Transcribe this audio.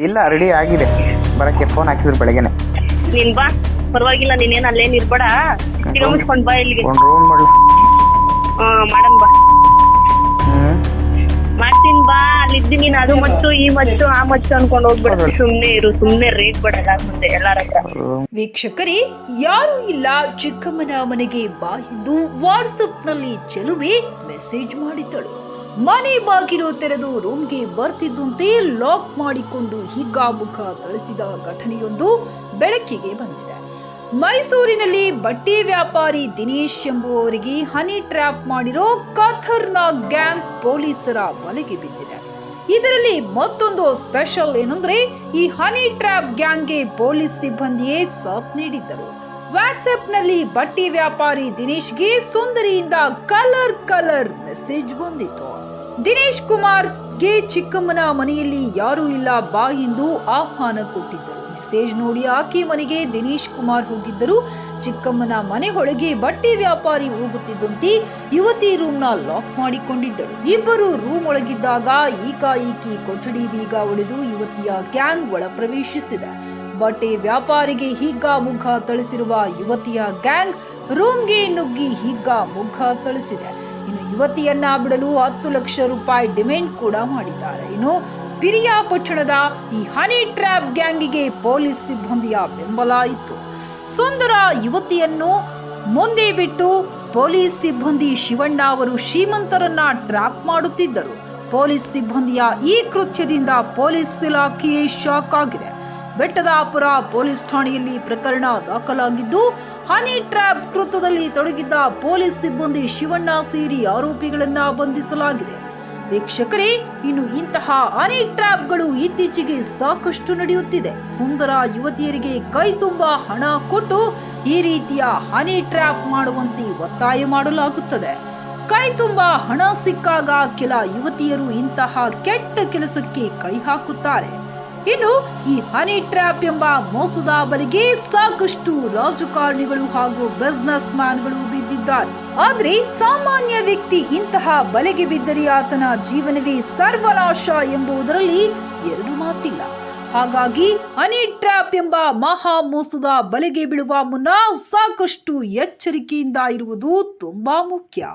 ಇಲ್ಲ ರೆಡಿ ಆಗಿದೆ. ಬರಕ್ಕೆ ಫೋನ್ ಹಾಕಿದ್ರು ಬೆಳಗ್ಗೆನೆ. ನೀನ್ ಬಾ ಪರವಾಗಿಲ್ಲ ನೀನೇನ್ ಅಲ್ಲೇನ್ ಇರ್ಬೇಡ ತಿರುಗಿಸ್ಕೊಂಡ್ ಬಾ ಇಲ್ಲಿಗೆ. ಒಂದು ರೂಮ್ ಮಾಡ್ಲ? ಹಾ ಮಾಡನ್ ಬಾ. ಹ್ಮ್. ಮಾಡ್ತೀನಿ ಬಾ ಅಲ್ಲಿದ್ದು ನೀನ್. ಅದು ಮಚ್ಚು ಈ ಮಚ್ಚು ಆ ಮಚ್ಚು ಅನ್ಕೊಂಡ್ ಹೋಗ್ಬೇಡ ಸುಮ್ನೆ ಇರು ಸುಮ್ನೆ ರೇಟ್ ಬೇಡ ಎಲ್ಲಾರ್ ಮುಂದೆ ಎಲ್ಲಾರ ಹತ್ರ. ರೂಮ್ ವೀಕ್ಷಕರೇ ಯಾರೂ ಇಲ್ಲ. ಚಿಕ್ಕಮ್ಮನ ಮನೆಗೆ ಬಾ ಎಂದು ವಾಟ್ಸಪ್ನಲ್ಲಿ ಚೆಲುವೆ ಮೆಸೇಜ್ ಮಾಡಿದ್ದಳು. ಮನೆ ಬಾಗಿಲು ತೆರೆದು ರೂಮ್ಗೆ ಬರ್ತಿದ್ದಂತೆ ಲಾಕ್ ಮಾಡಿಕೊಂಡು ಹಿಗ್ಗಾಮುಖ ಥಳಿಸಿದ ಘಟನೆಯೊಂದು ಬೆಳಕಿಗೆ ಬಂದಿದೆ. ಮೈಸೂರಿನಲ್ಲಿ ಬಟ್ಟೆ ವ್ಯಾಪಾರಿ ದಿನೇಶ್ ಎಂಬುವವರಿಗೆ ಹನಿ ಟ್ರ್ಯಾಪ್ ಮಾಡಿರೋ ಖತರ್ನಾಕ್ ಗ್ಯಾಂಗ್ ಪೊಲೀಸರ ಬಲೆಗೆ ಬಿದ್ದಿದೆ. ಇದರಲ್ಲಿ ಮತ್ತೊಂದು ಸ್ಪೆಷಲ್ ಏನಂದ್ರೆ ಈ ಹನಿ ಟ್ರ್ಯಾಪ್ ಗ್ಯಾಂಗ್ಗೆ ಪೊಲೀಸ್ ಸಿಬ್ಬಂದಿಯೇ ಸಾಥ್ ನೀಡಿದ್ದರು. ವಾಟ್ಸ್ಆಪ್ನಲ್ಲಿ ಬಟ್ಟೆ ವ್ಯಾಪಾರಿ ದಿನೇಶ್ಗೆ ಸುಂದರಿಯಿಂದ ಕಲರ್ ಕಲರ್ ಮೆಸೇಜ್ ಬಂದಿತ್ತು. ದಿನೇಶ್ ಕುಮಾರ್ಗೆ ಚಿಕ್ಕಮ್ಮನ ಮನೆಯಲ್ಲಿ ಯಾರೂ ಇಲ್ಲ ಬಾ ಎಂದು ಆಹ್ವಾನ ಕೊಟ್ಟಿದ್ದರು. ಮೆಸೇಜ್ ನೋಡಿ ಆಕೆ ಮನೆಗೆ ದಿನೇಶ್ ಕುಮಾರ್ ಹೋಗಿದ್ದರು. ಚಿಕ್ಕಮ್ಮನ ಮನೆ ಒಳಗೆ ಬಟ್ಟೆ ವ್ಯಾಪಾರಿ ಹೋಗುತ್ತಿದ್ದಂತೆ ಯುವತಿ ರೂಮ್ನ ಲಾಕ್ ಮಾಡಿಕೊಂಡಿದ್ದಳು. ಇಬ್ಬರು ರೂಮ್ ಒಳಗಿದ್ದಾಗ ಈಕಾಏಕಿ ಕೊಠಡಿ ಬೀಗ ಒಡೆದು ಯುವತಿಯ ಗ್ಯಾಂಗ್ ಒಳ ಪ್ರವೇಶಿಸಿದೆ. ಬಟ್ಟೆ ವ್ಯಾಪಾರಿಗೆ ಹಿಗ್ಗ ಮುಗ್ಗ ಥಳಿಸಿರುವ ಯುವತಿಯ ಗ್ಯಾಂಗ್ ರೂಮ್ಗೆ ನುಗ್ಗಿ ಹಿಗ್ಗ ಮುಗ್ಗ ಥಳಿಸಿದೆ. ಇನ್ನು ಯುವತಿಯನ್ನ ಬಿಡಲು ಹತ್ತು ಲಕ್ಷ ರೂಪಾಯಿ ಡಿಮ್ಯಾಂಡ್ ಕೂಡ ಮಾಡಿದ್ದಾರೆ. ಇನ್ನು ಪಿರಿಯಾಪಟ್ಟಣದ ಈ ಹನಿ ಟ್ರ್ಯಾಪ್ ಗ್ಯಾಂಗಿಗೆ ಪೊಲೀಸ್ ಸಿಬ್ಬಂದಿಯ ಬೆಂಬಲ ಇತ್ತು. ಸುಂದರ ಯುವತಿಯನ್ನು ಮುಂದೆ ಬಿಟ್ಟು ಪೊಲೀಸ್ ಸಿಬ್ಬಂದಿ ಶಿವಣ್ಣ ಅವರು ಶ್ರೀಮಂತರನ್ನ ಟ್ರ್ಯಾಪ್ ಮಾಡುತ್ತಿದ್ದರು. ಪೊಲೀಸ್ ಸಿಬ್ಬಂದಿಯ ಈ ಕೃತ್ಯದಿಂದ ಪೊಲೀಸ್ ಇಲಾಖೆಯೇ ಶಾಕ್ ಆಗಿದೆ. ಬೆಟ್ಟದಾಪುರ ಪೊಲೀಸ್ ಠಾಣೆಯಲ್ಲಿ ಪ್ರಕರಣ ದಾಖಲಾಗಿದ್ದು, ಹನಿ ಟ್ರ್ಯಾಪ್ ಕೃತ್ಯದಲ್ಲಿ ತೊಡಗಿದ್ದ ಪೊಲೀಸ್ ಸಿಬ್ಬಂದಿ ಶಿವಣ್ಣ ಸೇರಿ ಆರೋಪಿಗಳನ್ನ ಬಂಧಿಸಲಾಗಿದೆ. ವೀಕ್ಷಕರೇ, ಇನ್ನು ಇಂತಹ ಹನಿ ಟ್ರ್ಯಾಪ್ಗಳು ಇತ್ತೀಚೆಗೆ ಸಾಕಷ್ಟು ನಡೆಯುತ್ತಿದೆ. ಸುಂದರ ಯುವತಿಯರಿಗೆ ಕೈ ತುಂಬ ಹಣ ಕೊಟ್ಟು ಈ ರೀತಿಯ ಹನಿ ಟ್ರ್ಯಾಪ್ ಮಾಡುವಂತೆ ಒತ್ತಾಯ ಮಾಡಲಾಗುತ್ತದೆ. ಕೈ ತುಂಬ ಹಣ ಸಿಕ್ಕಾಗ ಕೆಲ ಯುವತಿಯರು ಇಂತಹ ಕೆಟ್ಟ ಕೆಲಸಕ್ಕೆ ಕೈ ಹಾಕುತ್ತಾರೆ. ಇನ್ನು ಈ ಹನಿ ಟ್ರ್ಯಾಪ್ ಎಂಬ ಮೋಸದ ಬಲಿಗೆ ಸಾಕಷ್ಟು ರಾಜಕಾರಣಿಗಳು ಹಾಗೂ ಬಿಸ್ನೆಸ್ ಮ್ಯಾನ್ಗಳು ಬಿದ್ದಿದ್ದಾರೆ. ಆದ್ರೆ ಸಾಮಾನ್ಯ ವ್ಯಕ್ತಿ ಇಂತಹ ಬಲೆಗೆ ಬಿದ್ದರೆ ಆತನ ಜೀವನವೇ ಸರ್ವನಾಶ ಎಂಬುದರಲ್ಲಿ ಎರಡು ಮಾತಿಲ್ಲ. ಹಾಗಾಗಿ ಹನಿ ಟ್ರ್ಯಾಪ್ ಎಂಬ ಮಹಾ ಮೋಸದ ಬಲೆಗೆ ಬೀಳುವ ಮುನ್ನ ಸಾಕಷ್ಟು ಎಚ್ಚರಿಕೆಯಿಂದ ಇರುವುದು ತುಂಬಾ ಮುಖ್ಯ.